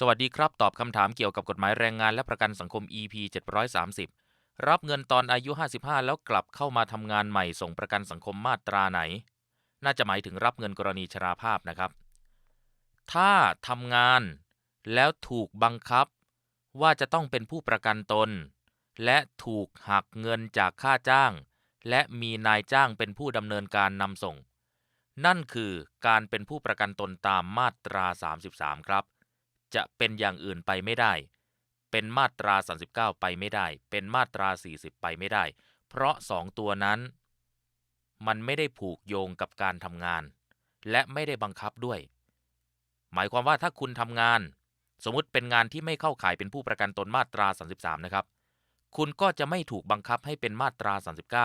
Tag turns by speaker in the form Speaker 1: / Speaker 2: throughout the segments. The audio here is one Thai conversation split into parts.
Speaker 1: สวัสดีครับ ตอบคำถามเกี่ยวกับกฎหมายแรงงานและประกันสังคม EP 730 รับเงินตอนอายุ 55 แล้วกลับเข้ามาทำงานใหม่ส่งประกันสังคมมาตราไหน น่าจะหมายถึงรับเงินกรณีชราภาพนะครับ ถ้าทำงานแล้วถูกบังคับ ว่าจะต้องเป็นผู้ประกันตน และถูกหักเงินจากค่าจ้าง และมีนายจ้างเป็นผู้ดำเนินการนำส่ง นั่นคือการเป็นผู้ประกันตนตามมาตรา 33 ครับ จะเป็นอย่างอื่นไปไม่ได้ เป็นมาตรา 39 ไปไม่ได้ เป็นมาตรา 40 ไปไม่ได้ เพราะสองตัวนั้น มันไม่ได้ผูกโยงกับการทำงาน และไม่ได้บังคับด้วย หมายความว่าถ้าคุณทำงาน สมมติเป็นงานที่ไม่เข้าข่ายเป็นผู้ประกันตนมาตรา 33 นะครับ คุณก็จะไม่ถูกบังคับให้เป็นมาตรา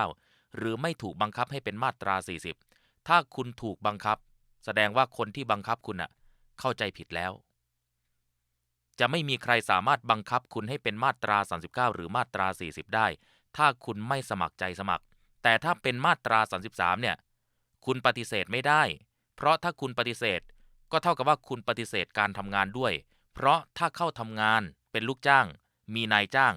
Speaker 1: 39 หรือไม่ถูกบังคับให้เป็นมาตรา 40 ถ้าคุณถูกบังคับ แสดงว่าคนที่บังคับคุณอะเข้าใจผิดแล้ว จะไม่มีใครสามารถบังคับคุณให้เป็นมาตรา 39 หรือมาตรา 40 ได้ ถ้าคุณไม่สมัครใจสมัคร แต่ถ้าเป็นมาตรา 33 เนี่ย คุณปฏิเสธไม่ได้ เพราะถ้าคุณปฏิเสธ ก็เท่ากับว่าคุณปฏิเสธการทำงานด้วย เพราะถ้าเข้าทำงานเป็นลูกจ้าง มีนายจ้าง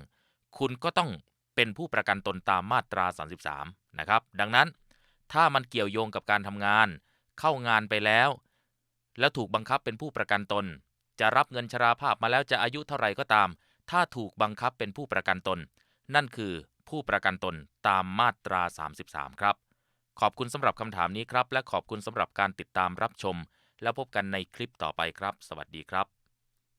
Speaker 1: คุณก็ต้องเป็นผู้ประกันตนตามมาตรา 33 นะครับ ดังนั้น ถ้ามันเกี่ยวโยงกับการทำงาน เข้างานไปแล้ว แล้วถูกบังคับเป็นผู้ประกันตน จะรับเงินชราภาพมาแล้วจะอายุเท่าไหร่ก็ตาม ถ้าถูกบังคับเป็นผู้ประกันตน นั่นคือผู้ประกันตนตามมาตรา 33 ครับ ขอบคุณสำหรับคำถามนี้ครับ และขอบคุณสำหรับการติดตามรับชม แล้วพบกันในคลิปต่อไปครับ สวัสดีครับ